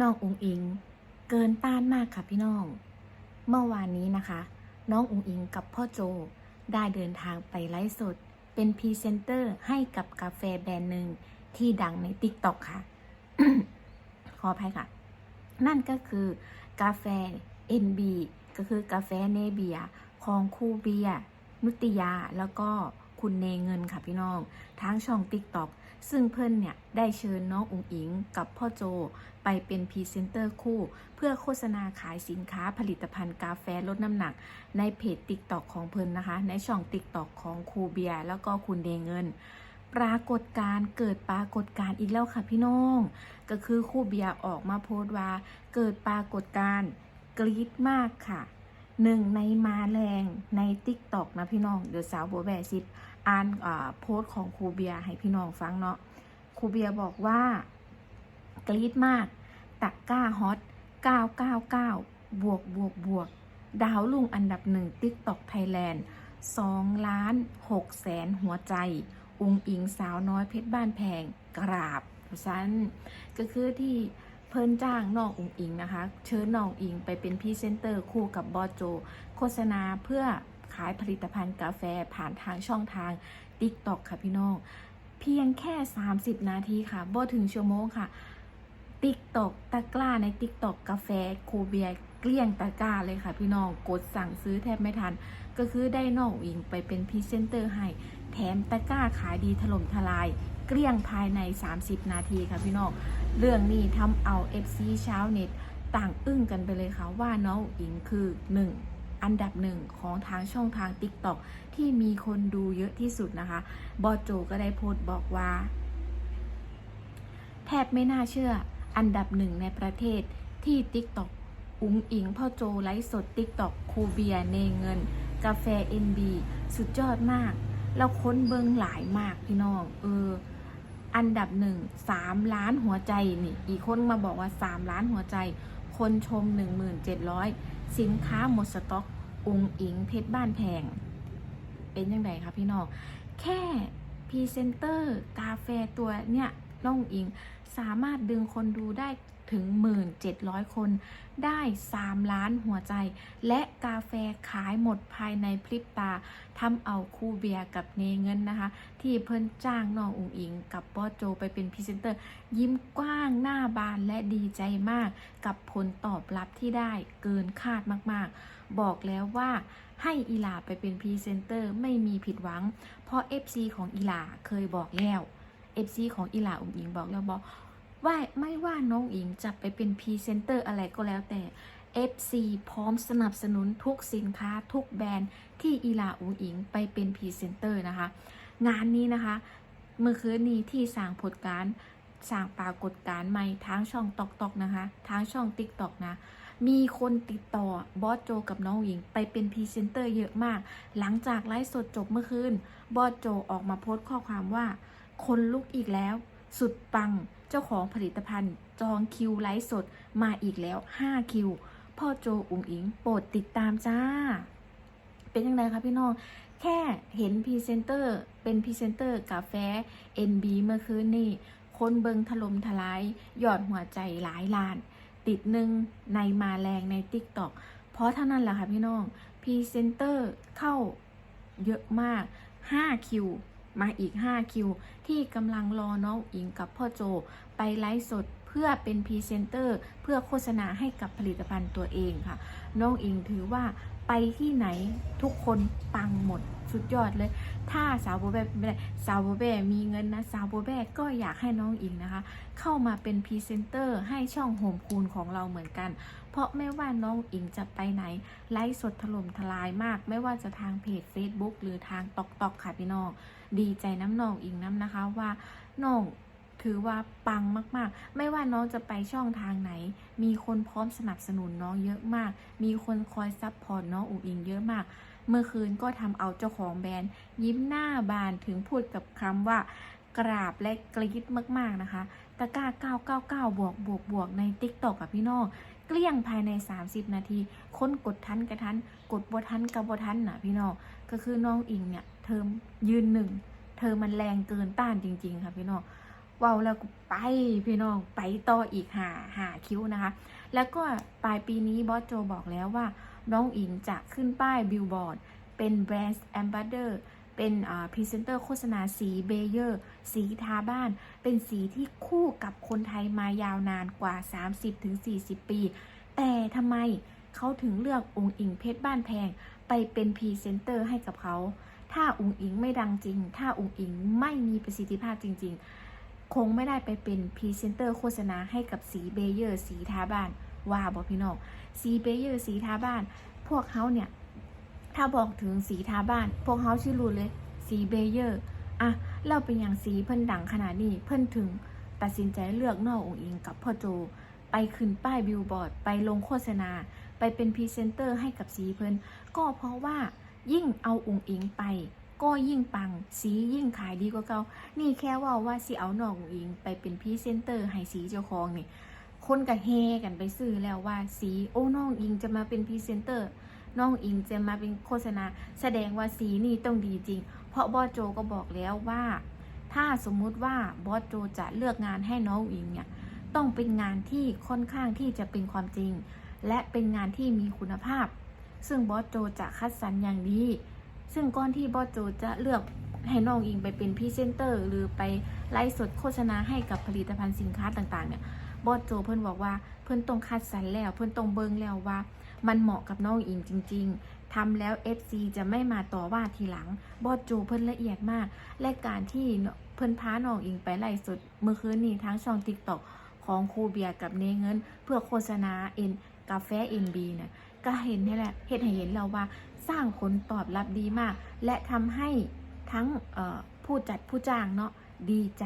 น้องอุงอิง เกินต้านมากค่ะพี่น้อง เมื่อวานนี้นะคะ น้องอุงอิงกับพ่อโจได้เดินทางไปไลฟ์สด เป็นพรีเซนเตอร์ให้กับกาแฟแบรนด์หนึ่งที่ดังใน t ิ k t o k ค่ะ ขออภัยค่ะ นั่นก็คือกาแฟ NB ก็คือกาแฟเนเบีย ของคูเบีย นุติยาแล้วก็ คุณเนเงินค่ะพี่น้องทางช่อง TikTok ซึ่งเพื่อนเนี่ย ได้เชิญน้องอุ๋งอิงกับพ่อโจไปเป็นพรีเซนเตอร์คู่ เพื่อโฆษณาขายสินค้าผลิตภัณฑ์กาแฟลดน้ำหนัก ในเพจ TikTok ของเพิ่นนะคะ ในช่อง TikTok ของครูเบียร์แล้วก็คุณเดเงิน ปรากฏการเกิดปรากฏการอีกแล้วค่ะพี่น้อง ก็คือครูเบียร์ออกมาโพสต์ว่า เกิดปรากฏการกรี๊ดมากค่ะหนึ่งในมาแรงใน t ิ k t o k นะพี่น้องเดี๋ยวสาวบัวแบซิด อ่านโพสต์ของครูเบียให้พี่น้องฟังเนาะครูเบียบอกว่ากรี๊ดมากตะกร้าฮอต 999 บวกบวกบวก ดาวลุงอันดับหนึ่ง TikTok Thailand 2ล้าน6แสนหัวใจ อุงอิงสาวน้อยเพชรบ้านแพงกราบซันก็คือที่เพิ่นจ้างน้องอุงอิงนะคะ เชิญน้องอิงไปเป็นพรีเซนเตอร์คู่กับบอโจ โฆษณาเพื่อ ขายผลิตภัณฑ์กาแฟผ่านทางช่องทาง TikTok ค่ะพี่น้อง เพียงแค่ 30 นาทีค่ะบ่ถึงชั่วโมงค่ะ TikTok ตะกร้าใน TikTok กาแฟโคเบียเกลี้ยงตะกร้าเลยค่ะพี่น้องกดสั่งซื้อแทบไม่ทัน ก็คือได้น้องอิงไปเป็นพรีเซนเตอร์ให้ แถมตะกร้าขายดีถล่มทลายเกลี้ยงภายใน 30 นาทีค่ะพี่น้อง เรื่องนี้ทำเอา FC เช้าวเน็ต ต่างอึ้งกันไปเลยค่ะว่าน้องอิงคือ 1 อันดับหนึ่งของทางช่องทาง TikTok ที่มีคนดูเยอะที่สุดนะคะ บอโจก็ได้โพสต์บอกว่า แทบไม่น่าเชื่ออันดับหนึ่งในประเทศที่ TikTok อุ๋งอิงพ่อโจไลฟ์สด TikTok คูเบียเนเงิน กาแฟ NB สุดยอดมากแล้วค้นเบิงหลายมากพี่น้อง เออ อันดับหนึ่งสามล้านหัวใจนี่ อีกคนมาบอกว่าสามล้านหัวใจ คนชม1,700สินค้าหมดสต็อก อุงอิงเพชรบ้านแพง เป็นยังไงคะพี่น้อง แค่พรีเซนเตอร์กาแฟตัวเนี่ยน้องอิงสามารถดึงคนดูได้ ถึง 1,700 คน ได้ 3 ล้านหัวใจ และกาแฟขายหมดภายในพริบตาทำเอาคู่เบียร์กับเนเงินนะคะ ที่เพิ่นจ้างน้องอุงอิง กับบอโจไปเป็นพรีเซนเตอร์ ยิ้มกว้างหน้าบานและดีใจมาก กับผลตอบรับที่ได้เกินคาดมากๆ บอกแล้วว่าให้อีหลาไปเป็นพรีเซนเตอร์ไม่มีผิดหวัง เพราะ FC ของอีหลาเคยบอกแล้ว FC ของอีหลาอุ๋งอิงบอกแล้วบอก ว่าไม่ว่าน้องอิงจะไปเป็นพรีเซนเตอร์อะไรก็แล้วแต่ FC พร้อมสนับสนุนทุกสินค้าทุกแบรนด์ที่อีลาอุงอิงไปเป็นพรีเซนเตอร์นะคะ งานนี้นะคะ เมื่อคืนนี้ที่สร้างผลการสร้างปรากฏการณ์ใหม่ทางช่องตอกตอกนะคะทางช่องติ๊กตอกนะ มีคนติดต่อบอสโจกับน้องหญิงไปเป็นพรีเซนเตอร์เยอะมาก หลังจากไลฟ์สดจบเมื่อคืนบอสโจออกมาโพสต์ข้อความว่า คนลุกอีกแล้ว สุดปังเจ้าของผลิตภัณฑ์ จองคิวไลฟ์สดมาอีกแล้ว 5 คิว พ่อโจอุ๋งอิงโปรดติดตามจ้า เป็นยังไงคะพี่น้อง แค่เห็นพรีเซนเตอร์เป็นพรีเซนเตอร์กาแฟ NB เมื่อคืนนี่คนเบิงถล่มทลายหยอดหัวใจหลายล้าน ติดหนึ่งในมาแรงใน TikTok เพราะเท่านั้นแหละค่ะพี่น้องพรีเซนเตอร์เข้าเยอะมาก 5 คิว มาอีก 5 คิว ที่กำลังรอน้องอิงกับพ่อโจ ไปไลฟ์สด พื่อเป็นพรีเซนเตอร์เพื่อโฆษณาให้กับผลิตภัณฑ์ตัวเองค่ะ น้องอิงถือว่าไปที่ไหนทุกคนปังหมดสุดยอดเลย ถ้าสาวโบแบไม่ได้สาวโบแบมีเงินนะสาวโบแบก็อยากให้น้องอิงนะคะ เข้ามาเป็นพรีเซนเตอร์ให้ช่องโฮมคูนของเราเหมือนกัน เพราะไม่ว่าน้องอิงจะไปไหน ไลฟ์สดถล่มทลายมาก ไม่ว่าจะทางเพจ Facebook หรือทางตอกตอกค่ะพี่น้อง ดีใจน้ำน้องอิงน้ำนะคะว่าน้อง ถือว่าปังมากๆ ไม่ว่าน้องจะไปช่องทางไหน มีคนพร้อมสนับสนุนน้องเยอะมาก มีคนคอยซัพพอร์ตน้องอุ๋งอิงเยอะมาก เมื่อคืนก็ทำเอาเจ้าของแบรนด์ ยิ้มหน้าบานถึงพูดกับคำว่ากราบและกรี๊ดมากๆนะคะ ตะกร้า 999 บวกบวกบวกในติ๊กต็อกกับพี่น้องเกลี้ยงภายใน 30 นาที ค้นกดทันกระทัน กดบทันกับบทันนะพี่น้องก็คือน้องอิงเนี่ยเธอยืนหนึ่งเธอมันแรงเกินต้านจริง ๆ ค่ะพี่น้อง เว้าแล้วก็ไปพี่น้องไปต่ออีกหาหาคิวนะคะ แล้วก็ปลายปีนี้บอสโจบอกแล้วว่า น้องอิงจะขึ้นป้ายบิลบอร์ดเป็นแบรนด์แอมบาสเดอร์เป็นพรีเซนเตอร์โฆษณาสีเบเยอร์ สีทาบ้าน เป็นสีที่คู่กับคนไทยมายาวนานกว่า 30-40 ปี แต่ทำไมเขาถึงเลือกองค์อิงเพชรบ้านแพง ไปเป็นพรีเซนเตอร์ให้กับเขา ถ้าองค์อิงไม่ดังจริง ถ้าองค์อิงไม่มีประสิทธิภาพจริง ๆ คงไม่ได้ไปเป็นพรีเซนเตอร์โฆษณาให้กับสีเบเยอร์สีทาบ้านว่าบอพี่น้องสีเบเยอร์สีทาบ้าน พวกเขาเนี่ย ถ้าบอกถึงสีทาบ้าน พวกเขาชื่อรู้เลยสีเบเยอร์อะเราเป็นอย่างสีเพิ่นดังขนาดนี้เพิ่นถึงตัดสินใจเลือกนอกองค์อิงกับพ่อโจ ไปขึ้นป้ายบิลบอร์ด ไปลงโฆษณา ไปเป็นพรีเซนเตอร์ให้กับสีเพิ่นก็เพราะว่ายิ่งเอาองค์อิงไป ก็ยิ่งปังสียิ่งขายดีกว่าเก่านี่แค่ว่าว่าสิเอานอกองอิงไปเป็นพรีเซนเตอร์ให้สีเจ้าของนี่คนก็เฮกันไปซื้อแล้วว่าสีโอ้น้องอิงจะมาเป็นพรีเซนเตอร์น้องอิงจะมาเป็นโฆษณา แสดงว่าสีนี่ต้องดีจริง เพราะบอสโจก็บอกแล้วว่า ถ้าสมมุติว่าบอสโจจะเลือกงานให้น้องอิงเนี่ยต้องเป็นงานที่ค่อนข้างที่จะเป็นความจริง และเป็นงานที่มีคุณภาพ ซึ่งบอสโจจะคัดสรรอย่างดี ซึ่งก่อนที่บอสโจจะเลือกให้น้องอิงไปเป็นพรีเซนเตอร์ หรือไปไลฟ์สดโฆษณาให้กับผลิตภัณฑ์สินค้าต่างๆเนี่ยบอสโจเพิ่นบอกว่าเพิ่นต้องคัดสรรแล้ว เพิ่นต้องเบิงแล้วว่า มันเหมาะกับน้องอิงจริง ๆทำแล้ว FC จะไม่มาต่อว่าทีหลังบอสโจเพิ่นละเอียดมาก และการที่เพิ่นพาน้องอิงไปไล่สดเมื่อคืนนี้ทั้งช่อง TikTok ของครูเบียร์กับเนเงิน เพื่อโฆษณาเอ็นกาแฟ NB เนี่ย ก็เห็นนี่แหละเห็นให้เห็นแล้วว่าสร้างผลตอบรับดีมาก และทำให้ทั้งผู้จัดผู้จ้างเนาะดีใจ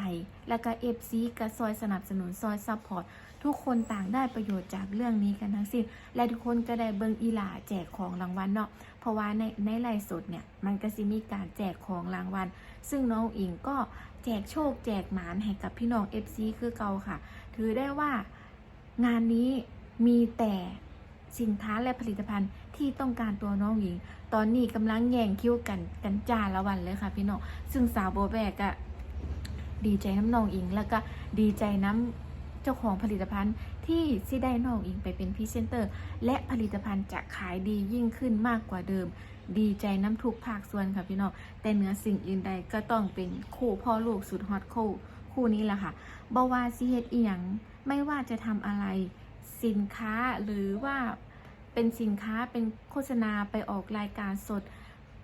แล้วก็เอฟซีก็ซอยสนับสนุนซอยซัพพอร์ตทุกคนต่างได้ประโยชน์จากเรื่องนี้กันทั้งสิ้น และทุกคนก็ได้เบิงอีหลาแจกของรางวัลเนาะ เพราะว่าในในไลฟ์สดเนี่ย มันก็สิมีการแจกของรางวัล ซึ่งน้องอิงก็แจกโชคแจกหมานให้กับพี่น้อง FC คือเก่าค่ะ ถือได้ว่างานนี้มีแต่ สินค้าและผลิตภัณฑ์ที่ต้องการตัวน้องหญิง ตอนนี้กำลังแย่งคิวกันกันจ้าละวันเลยค่ะพี่น้องซึ่งสาวโบแบกอะดีใจน้ำน้องอิง แล้วก็ดีใจน้ำเจ้าของผลิตภัณฑ์ที่สิได้น้องอิงไปเป็นพรีเซนเตอร์ และผลิตภัณฑ์จะขายดียิ่งขึ้นมากกว่าเดิม ดีใจน้ำทุกภาคส่วนค่ะพี่น้องแต่เหนือสิ่งอื่นใดก็ต้องเป็นคู่พ่อลูกสุดฮอตคู่คู่นี้แหละค่ะบาว่าซีเฮ็ดอียงไม่ว่าจะทำอะไร สินค้าหรือว่าเป็นสินค้าเป็นโฆษณาไปออกรายการสด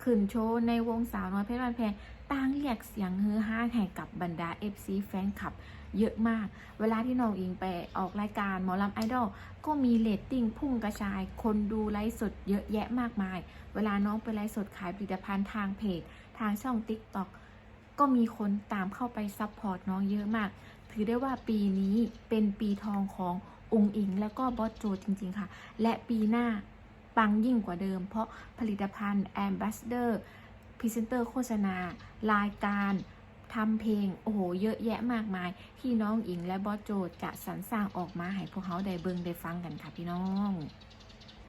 ขึ้นโชว์ในวงสาวน้อยเพชรบ้านแพงต่างเรียกเสียงฮือฮาให้กับบรรดา FC แฟนคลับ เยอะมาก เวลาที่น้องอิงไปออกรายการหมอลำไอดอลก็มีเรตติ้งพุ่งกระจาย คนดูไลฟ์สดเยอะแยะมากมาย เวลาน้องไปไลฟ์สดขายผลิตภัณฑ์ทางเพจ ทางช่อง TikTok ก็มีคนตามเข้าไปซัพพอร์ตน้องเยอะมาก ถือได้ว่าปีนี้เป็นปีทองของ องค์อิง แล้วก็บอสโจจริงๆค่ะ และปีหน้าปังยิ่งกว่าเดิม เพราะผลิตภัณฑ์แอมบ s สเดอร์พรีเซนเตอร์โฆษณา รายการทำเพลง โอ้โห เยอะแยะมากมาย ที่น้องอิงและบอสโจจะสรรสร้างออกมาให้พวกเขาได้เบิงได้ฟังกันค่ะพี่น้อง